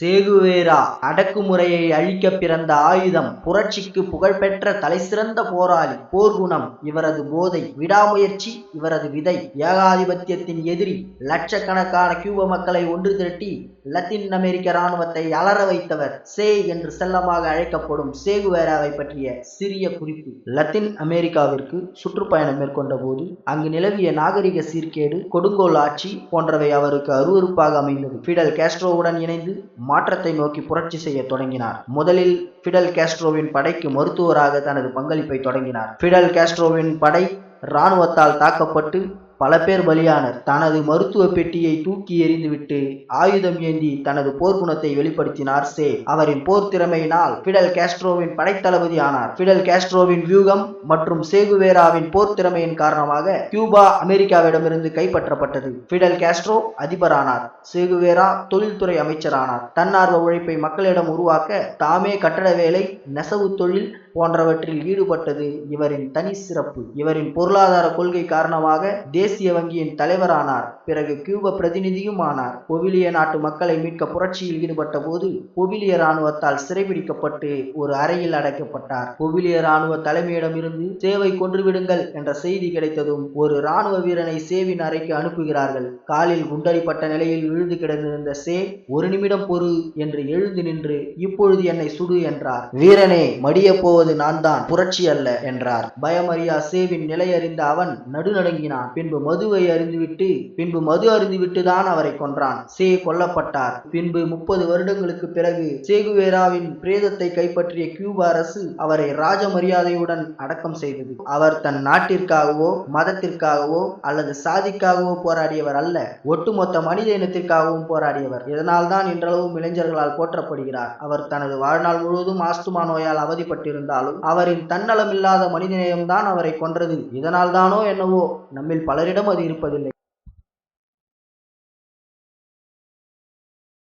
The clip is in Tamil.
சேகுவேரா அடக்குமுறையை அழிக்க பிறந்த ஆயுதம் புரட்சிக்கு புகழ்பெற்ற தலைசிறந்த போராளி போர்குணம் இவரது போதை விடாமுயற்சி இவரது விதை ஏகாதிபத்தியத்தின் எதிரி லட்சக்கணக்கான கியூப மக்களை ஒன்று திரட்டி லத்தீன் அமெரிக்க இராணுவத்தை அலற வைத்தவர் சே என்று செல்லமாக அழைக்கப்படும் சேகுவேராவை பற்றிய சிறிய குறிப்பு. லத்தீன் அமெரிக்காவிற்கு சுற்றுப்பயணம் மேற்கொண்ட போது அங்கு நிலவிய நாகரிக சீர்கேடு கொடுங்கோல் ஆட்சி போன்றவை அவருக்கு அருவருப்பாக அமைந்தது. பிடல் கேஸ்ட்ரோவுடன் இணைந்து மாற்றத்தை நோக்கி புரட்சி செய்ய தொடங்கினார். முதலில் ஃபிடல் கேஸ்ட்ரோவின் படைக்கு மருத்துவராக தனது பங்களிப்பை தொடங்கினார். ஃபிடல் கேஸ்ட்ரோவின் படை இராணுவத்தால் தாக்கப்பட்டு பல பேர் பலியானர். தனது மருத்துவ பெட்டியை தூக்கி எறிந்துவிட்டு ஆயுதம் ஏந்தி தனது போர்க்குணத்தை வெளிப்படுத்தினார் சே அவரின் போர் திறமையினால் பிடல் கேஸ்ட்ரோவின் படைத்தளபதி ஆனார். பிடல் கேஸ்ட்ரோவின் வியூகம் மற்றும் சேகுவேராவின் போர் திறமையின் காரணமாக கியூபா அமெரிக்காவிடமிருந்து கைப்பற்றப்பட்டது. Fidel Castro அதிபரானார். சேகுவேரா தொழில்துறை அமைச்சரானார். தன்னார்வ உழைப்பை மக்களிடம் உருவாக்க தாமே கட்டட வேலை நெசவு தொழில் போன்றவற்றில் ஈடுபட்டது இவரின் தனி சிறப்பு. இவரின் பொருளாதார கொள்கை காரணமாக தேசிய வங்கியின் தலைவரானார். பிறகு கியூப பிரதிநிதியும் ஆனார் பொவிலிய நாட்டு மக்களை மீட்க புரட்சியில் ஈடுபட்ட போது பொவிலிய இராணுவத்தால் சிறைபிடிக்கப்பட்டு ஒரு அறையில் அடைக்கப்பட்டார். பொவிலிய இராணுவ தலைமையிடமிருந்து சேவை கொன்றுவிடுங்கள் என்ற செய்தி கிடைத்ததும் ஒரு இராணுவ வீரனை சேவின் அறைக்கு அனுப்புகிறார்கள். காலில் குண்டடிப்பட்ட நிலையில் விழுந்து கிடந்திருந்த சே ஒரு நிமிடம் பொறு என்று எழுந்து நின்று இப்பொழுது என்னை சுடு என்றார். வீரனே மடிய போவது நான் தான் புரட்சி அல்ல என்றார். பயமறியா சேவின் நிலையறிந்த அவன் நடுநடுங்கினான். பின்பு மதுவை அறிந்துவிட்டு பின்பு மது அறிந்துவிட்டு தான் அவரை கொன்றான். சே கொல்லப்பட்டார். பின்பு முப்பது வருடங்களுக்கு பிறகு சேகுவேராவின் பிரேதத்தை கைப்பற்றிய கியூப அரசு அவரை ராஜ மரியாதையுடன் அடக்கம் செய்தது. அவர் தன் நாட்டிற்காகவோ மதத்திற்காகவோ அல்லது சாதிக்காகவோ போராடியவர் அல்ல. ஒட்டுமொத்த மனித இனத்திற்காகவும் போராடியவர். இதனால்தான் இன்றளவும் இளைஞர்களால் போற்றப்படுகிறார். அவர் தனது வாழ்நாள் முழுவதும் ஆஸ்துமா நோயால் அவதிப்பட்டிருந்தாலும் அவரின் தன்னலமில்லாத மனிதநேயம்தான் அவரை கொன்றது. இதனால் தானோ என்னவோ நம்மில் பலரிடம் அது இருப்பதில்லை.